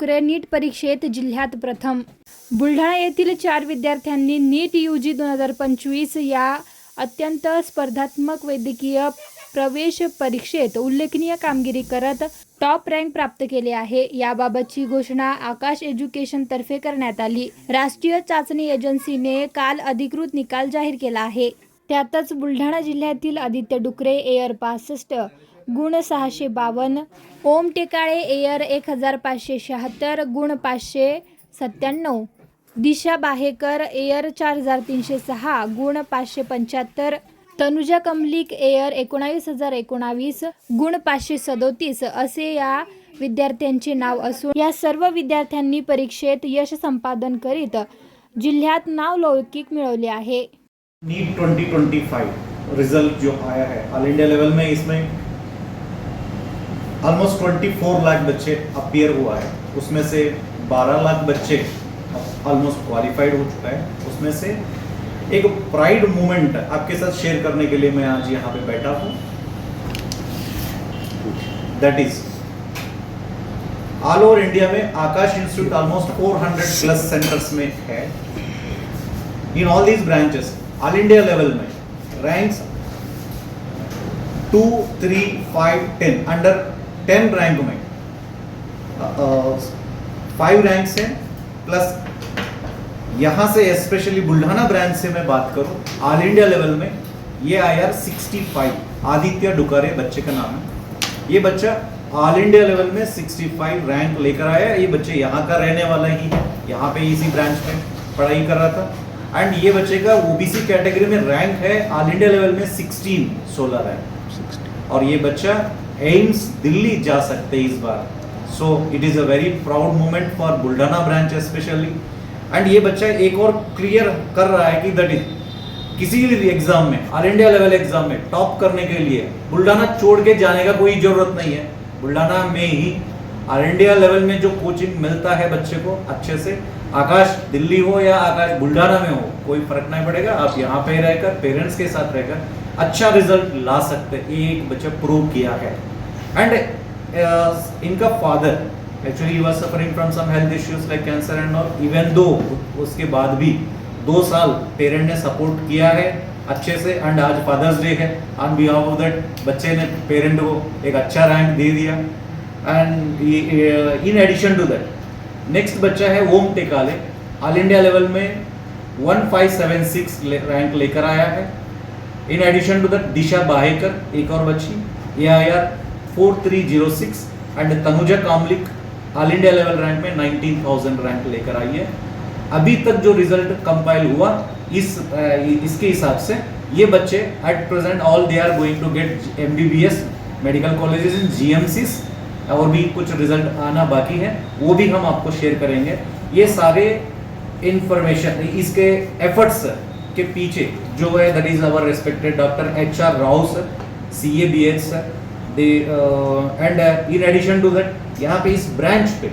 बुलढाण्याचा डुकरे नीट परीक्षेत जिल्ह्यात प्रथम. बुलढाणा येथील चार विद्यार्थ्यांनी नीट यू जी दोन हजार पंचवीस या अत्यंत स्पर्धात्मक वैद्यकीय प्रवेश परीक्षेत उल्लेखनीय कामगिरी करत टॉप रँक प्राप्त केले आहे. याबाबतची घोषणा आकाश एज्युकेशन तर्फे करण्यात आली. राष्ट्रीय चाचणी एजन्सीने काल अधिकृत निकाल जाहीर केला आहे. त्यातच बुलढाणा जिल्ह्यातील आदित्य डुकरे एअर पासष्ट गुण सहाशे बावन्न ओम टेकाळे एअर एक हजार पाचशे शहात्तर गुण पाचशे सत्त्याण्णव. दिशा बाहेकर एअर चार हजार तीनशे सहा गुण पाचशे पंच्याहत्तर. तनुजा कमलिक एअर एकोणावीस हजार एकोणावीस गुण पाचशे सदोतीस असे या विद्यार्थ्यांचे नाव असून या सर्व विद्यार्थ्यांनी परीक्षेत यश संपादन करीत जिल्ह्यात नाव लौकिक मिळवले आहे. नीट 2025 रिजल्ट जो आया है ऑल इंडिया लेवल में इसमें ऑलमोस्ट 24 लाख बच्चे अपियर हुआ है। उसमें से 12 लाख बच्चे ऑलमोस्ट क्वालिफाइड हो चुका है। उसमें से एक प्राइड मोमेंट आपके साथ शेयर करने के लिए मैं आज यहाँ पे बैठा हूँ। That is all over India में Aakash institute almost 400 plus centres में है। In all these branches all India level में ranks 2 3 5 10 under 10 रैंक में। फाइव रैंक्स हैं प्लस यहाँ से स्पेशली बुल्ढाना ब्रांच से मैं बात करूँ ऑल इंडिया लेवल में ये are sixty five Aditya Dukare, बच्चे का नाम है। ये बच्चा ऑल इंडिया लेवल में 65 रैंक लेकर आया, ये बच्चे यहाँ का रहने वाला ही है। यहाँ पे इसी ब्रांच में पढ़ाई कर रहा था। एंड ये बच्चे का ओबीसी कैटेगरी में रैंक है ऑल इंडिया लेवल में 16 16 रैंक और ये बच्चा एम्स दिल्ली जा सकते इस बार. So it is a very proud moment for Buldhana branch specially and ये बच्चा एक और क्लियर कर रहा है कि दैट इज़ किसी भी एग्ज़ाम में ऑल इंडिया लेवल एग्ज़ाम में टॉप करने के लिए बुल्ढाना छोड़ के जाने का कोई ज़रूरत नहीं है. बुल्ढाना में ही ऑल इंडिया लेवल में जो कोचिंग मिलता है बच्चे को, अच्छे से, आकाश दिल्ली हो या आकाश बुल्ढाना में हो, कोई फ़र्क नहीं पड़ेगा. आप यहाँ पे रहकर पेरेंट्स के साथ रहकर अच्छा रिज़ल्ट ला सकते एक बच्चा प्रूव किया है. एंड इनका father actually he was suffering from some health issues like cancer and all even though उसके बाद भी दो साल पेरेंट ने सपोर्ट किया है अच्छे से एंड आज फादर्स डे है ऑन बिहाफ ऑफ़ दैट बच्चे ने पेरेंट को एक अच्छा रैंक दे दिया। And in addition to that next बच्चा है Om Tekale all India level में 1576 रैंक लेकर आया है। In addition to that Disha Bahekar, एक और बच्ची A I R four three zero six and Tanuja Kamlik all India level rank में 19000 रैंक लेकर आई है। अभी तक जो रिज़ल्ट कंपाइल हुआ, इस इसके हिसाब से ये बच्चे at present all they are going to get M medical colleges in जी और भी कुछ रिज़ल्ट आना बाकी है, वो भी हम आपको शेयर करेंगे। ये सारे इंफॉर्मेशन इसके एफर्ट्स के पीछे, जो है that is our respected doctor H R Rao sir C A B H sir and in addition to that यहाँ पे इस ब्रांच पे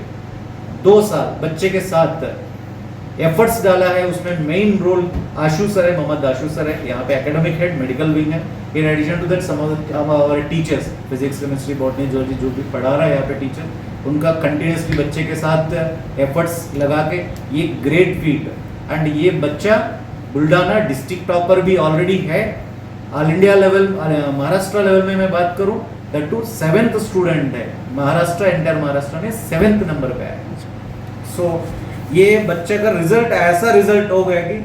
दो साल बच्चे के साथ एफर्ट्स डाला है, उसमें मेन रोल आशु सर है, मोहम्मद आशु सर है, यहाँ पे एकेडमिक हेड मेडिकल विंग है। In addition to that some of teachers physics chemistry botany जो जो भी पढ़ा रहा है यहाँ पे टीचर उनका कंटिन्यूसली बच्चे के साथ एफर्ट्स लगा के ये ग्रेट फ़ील्ड एंड ये बच्चा बुल्ढाना डिस्ट्रिक्ट टॉपर भी ऑलरेडी है। All India level Maharashtra level में मैं बात करूँ दैट टू सेवेंथ स्टूडेंट है। महाराष्ट्र एंटायर महाराष्ट्र में सेवेंथ नंबर पे है। सो so, ये बच्चे का रिज़ल्ट ऐसा रिज़ल्ट हो गया कि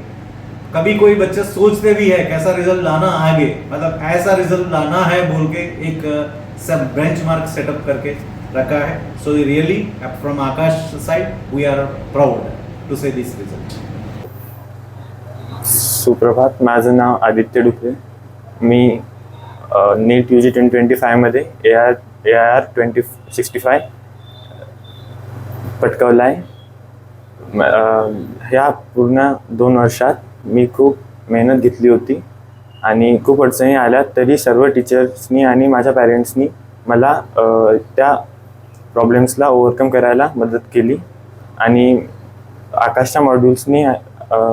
कभी कोई बच्चा सोचते भी है कैसा रिज़ल्ट लाना आगे। मतलब ऐसा रिज़ल्ट लाना है बोल के एक सब बेंच मार्क सेटअप करके रखा है। So really from Aakash side we are proud to say this result सुप्रभात माझं नाव आदित्य डुकरे. मी NEET U G twenty twenty फायमध्ये A R A I R twenty sixty five पटकावला आहे ह्या पूर्ण दोन वर्षात मी खूप मेहनत घेतली होती आणि खूप अडचणी आल्या तरी सर्व टीचर्सनी आणि माझ्या पॅरेंट्सनी मला त्या प्रॉब्लेम्सला ओव्हरकम करायला मदत केली आणि आकाशच्या मॉड्यूल्सनी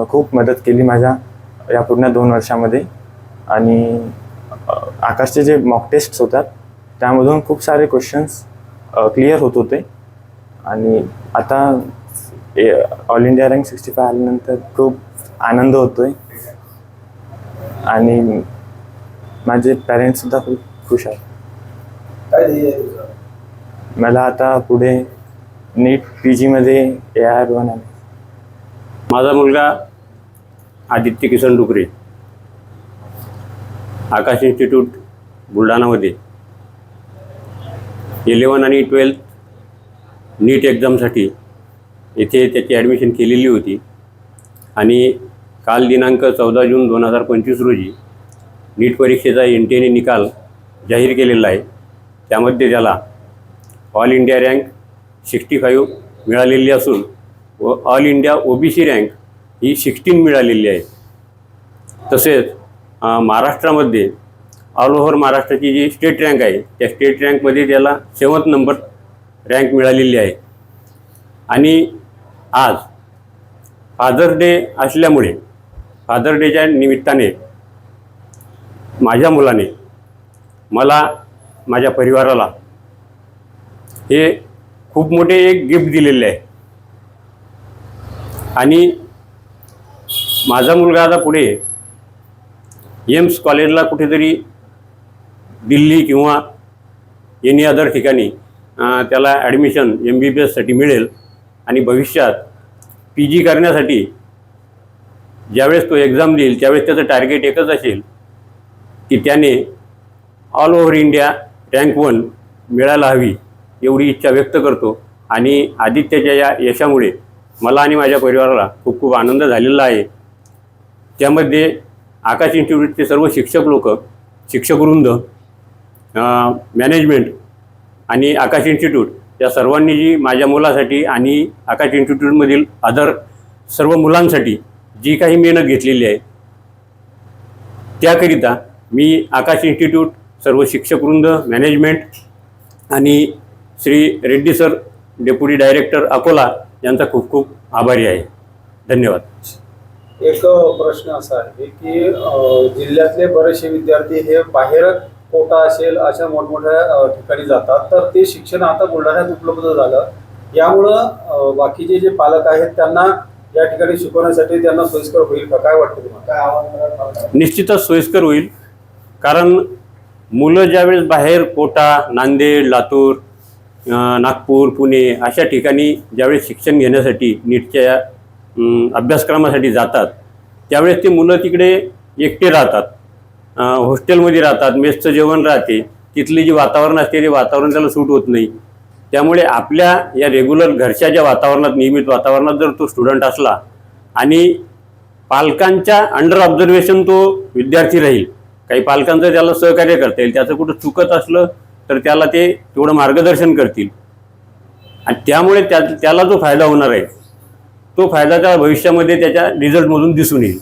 खूप मदत केली माझ्या या पूर्ण दोन वर्षामध्ये. आणि आकाशचे जे मॉक टेस्ट्स होतात त्यामधून खूप सारे क्वेश्चन्स क्लिअर होत होते. आणि आता A- all India rank sixty five आल्यानंतर खूप आनंद होतोय. आणि माझे पॅरेंट्ससुद्धा खूप खुश आहेत. आहे मला आता पुढे नीट पी जीमध्ये ए आर वन आहे. माझा मुलगा आदित्य किसन डुकरे. आकाश इन्स्टिट्यूट बुलढाणामध्ये. इलेवन आणि ट्वेल्थ नीट एक्झामसाठी येथे त्याची ॲडमिशन केलेली होती. आणि काल दिनांक चौदा जून दोन हजार पंचवीस रोजी नीट परीक्षेचा एन टी एने निकाल जाहीर केलेला आहे. त्यामध्ये त्याला all India rank sixty five मिळालेली असून व all India O B C rank ही सिक्स्टीन मिळालेली आहे. तसेच महाराष्ट्रामध्ये ऑल ओव्हर महाराष्ट्राची जी स्टेट रँक आहे त्या स्टेट रँकमध्ये त्याला सेवन्थ नंबर रँक मिळालेली आहे. आणि आज फादर डे असल्यामुळे फादर डेच्या निमित्ताने माझ्या मुलाने मला माझ्या परिवाराला हे खूप मोठे एक गिफ्ट दिलेले आहे. आणि माझा मुलगा आता पुढे एम्स कॉलेजला कुठेतरी दिल्ली किंवा एनी अदर ठिकाणी त्याला ॲडमिशन एम बी बी एससाठी मिळेल. आणि भविष्यात पी जी करण्यासाठी ज्यावेळेस तो एक्झाम देईल त्यावेळेस त्याचं टार्गेट एकच असेल की त्याने all over India rank one मिळायला हवी एवढी इच्छा व्यक्त करतो. आणि आदित्यच्या या यशामुळे मला आणि माझ्या परिवाराला खूप खूप आनंद झालेला आहे. त्यामध्ये आकाश इन्स्टिट्यूटचे सर्व शिक्षक लोक शिक्षकवृंद मॅनेजमेंट आणि आकाश इन्स्टिट्यूट या सर्वांनी जी माझ्या मुलासाठी आणि आकाश इन्स्टिट्यूटमधील अदर सर्व मुलांसाठी जी काही मेहनत घेतलेली आहे त्याकरिता मी आकाश इन्स्टिट्यूट सर्व शिक्षकवृंद मॅनेजमेंट आणि Shri Reddy sir deputy director Akola यांचा खूप खूप आभारी आहे. धन्यवाद. एक प्रश्न असा आहे की जिल्ह्यातले बरेचसे विद्यार्थी हे बाहेर कोटा असेल अशा मोठमोठ्या ठिकाणी जातात. तर ते शिक्षण आता बुलढाण्यात उपलब्ध झालं. यामुळं बाकीचे जे पालक आहेत त्यांना या ठिकाणी शिकवण्यासाठी त्यांना सोयीस्कर होईल का? काय वाटतं तुम्हाला? काय आव्हान कराल? निश्चितच सोयीस्कर होईल. कारण मुलं ज्यावेळेस बाहेर कोटा नांदेड लातूर नागपूर पुणे अशा ठिकाणी ज्यावेळेस शिक्षण घेण्यासाठी नीटच्या अभ्यासक्रमासाठी जातात. त्यावेळेस ते मुलं तिकडे एकटे राहतात. हॉस्टेलमध्ये राहतात मेसचं जेवण राहते. तिथली जी वातावरण असते ते वातावरण त्याला सूट होत नाही. त्यामुळे आपल्या या रेग्युलर घरच्या ज्या वातावरणात नियमित वातावरणात जर तो स्टुडंट असला आणि पालकांच्या अंडर ऑब्झर्वेशन तो विद्यार्थी राहील. काही पालकांचं त्याला सहकार्य करता येईल. त्याचं कुठं चुकत असलं तर त्याला ते तेवढं मार्गदर्शन करतील. आणि त्यामुळे त्या त्याला जो फायदा होणार आहे तो फायदा त्या भविष्यामध्ये त्याच्या रिझल्टमधून दिसून येईल.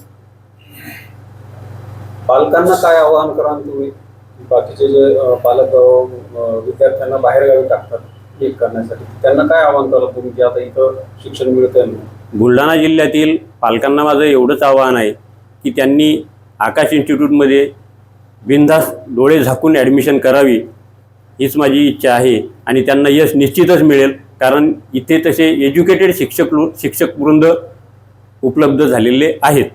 पालकांना काय आवाहन कराल तुम्ही? बाकीचे जे पालक विद्यार्थ्यांना बाहेर गावी टाकतात एक करण्यासाठी. त्यांना काय आवाहन कराल तुम्ही की आता इथं शिक्षण म्हणून? बुलढाणा जिल्ह्यातील पालकांना माझं एवढंच आव्हान आहे की त्यांनी आकाश इन्स्टिट्यूटमध्ये बिनधास्त डोळे झाकून ॲडमिशन करावी हीच माझी इच्छा आहे आणि त्यांना यश निश्चितच मिळेल. कारण इथे तसे एज्युकेटेड शिक्षक शिक्षक वृंद उपलब्ध झालेले आहेत.